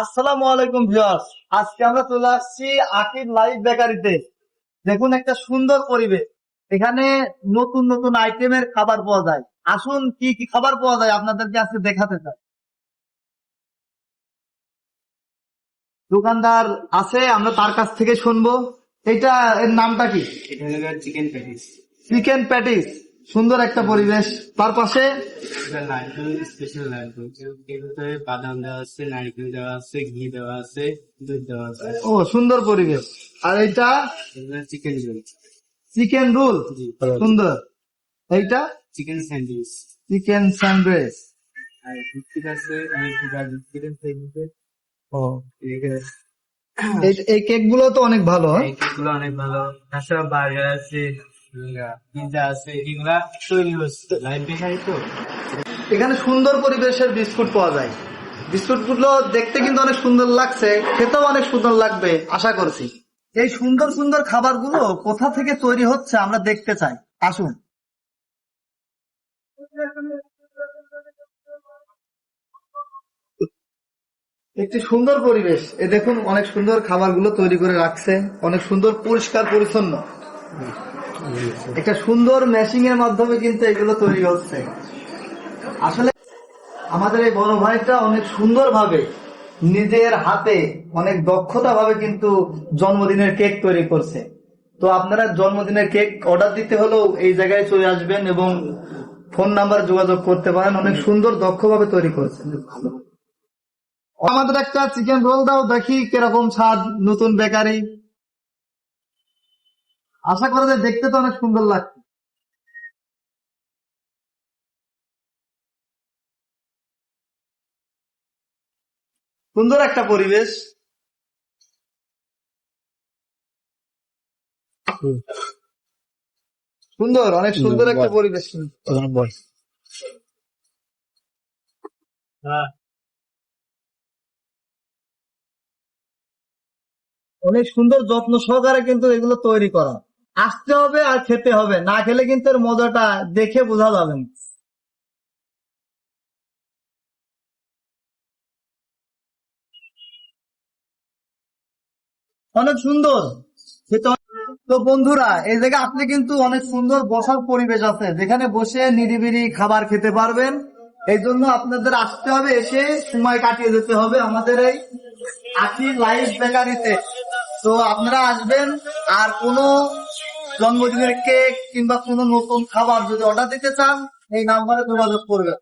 আসসালামু আলাইকুম ভিউয়ার্স। আজকে আমরা চলে আসছি আকিব লাইভ বেকারিতে। দেখুন একটা সুন্দর পরিবেশ। এখানে নতুন নতুন আইটেমের খাবার পাওয়া যায়। আসুন কি কি খাবার পাওয়া যায় আপনাদেরকে আজকে দেখাতে চাই। দোকানদার আছে আমরা তার কাছ থেকে শুনব। এটা এর নামটা কি? এটা চিকেন প্যাটিস চিকেন প্যাটিস সুন্দর একটা পরিবেশ। তার পাশে এটা স্পেশাল বাদাম দেওয়া আছে নারকেল দেওয়া আছে ঘি দেওয়া আছে দুধ দেওয়া আছে। ও সুন্দর পরিবেশ। আর এইটা চিকেন রোল চিকেন রোল সুন্দর। এইটা? চিকেন স্যান্ডউইচ চিকেন স্যান্ডউইচ আর বিস্কিট আছে বিস্কিট আছে ও। এই- এই কেকগুলো তো অনেক ভালো হ্যাঁ? এই কেকগুলো অনেক ভালো। তাছাড়া বার্গার আছে। এখানে সুন্দর পরিবেশের বিস্কুট পাওয়া যায়। বিস্কুটগুলো দেখতে কিন্তু অনেক সুন্দর লাগছে, খেতেও অনেক সুন্দর লাগবে, আশা করছি। এই সুন্দর সুন্দর খাবারগুলো কোথা থেকে তৈরি হচ্ছে আমরা দেখতে চাই। আসুন। একটি সুন্দর পরিবেশ। এ দেখুন, অনেক সুন্দর খাবারগুলো তৈরি করে রাখছে, অনেক সুন্দর, পরিষ্কার, পরিচ্ছন্ন। একটা সুন্দর মেশিং এর মাধ্যমে কিন্তু এগুলো তৈরি হচ্ছে। আসলে আমাদের এই বড় ভাইটা অনেক সুন্দর ভাবে নিজের হাতে অনেক দক্ষতা ভাবে কিন্তু জন্মদিনের কেক তৈরি করছে। তো আপনারা জন্মদিনের কেক অর্ডার দিতে হলেও এই জায়গায় চলে আসবেন এবং ফোন নাম্বার যোগাযোগ করতে পারেন। অনেক সুন্দর দক্ষভাবে তৈরি করেছে। ভালো আমাদের একটা চিকেন রোল দাও, দেখি কীরকম স্বাদ, নতুন বেকারি আশা করা যায় দেখতে তো অনেক সুন্দর লাগছে। সুন্দর একটা পরিবেশ। সুন্দর অনেক সুন্দর একটা পরিবেশ। হ্যাঁ। অনেক সুন্দর যত্ন সহকারে কিন্তু এগুলো তৈরি করা। আসতে হবে আর খেতে হবে। না খেলে কিন্তু এর মজাটা দেখে বোঝা যাবে না। অনেক সুন্দর। তো বন্ধুরা, এই জায়গায় আপনি কিন্তু অনেক সুন্দর বসার পরিবেশ আছে। যেখানে বসে নিরিবিলি খাবার খেতে পারবেন। এই জন্য আপনাদের আসতে হবে, এসে সময় কাটিয়ে যেতে হবে আমাদের এই আখি লাইভ বেকারিতে তো আপনারা আসবেন, আর কোনো জন্মদিনের কেক কিংবা কোনো নতুন খাবার যদি অর্ডার দিতে চান এই নাম্বারে যোগাযোগ করবেন।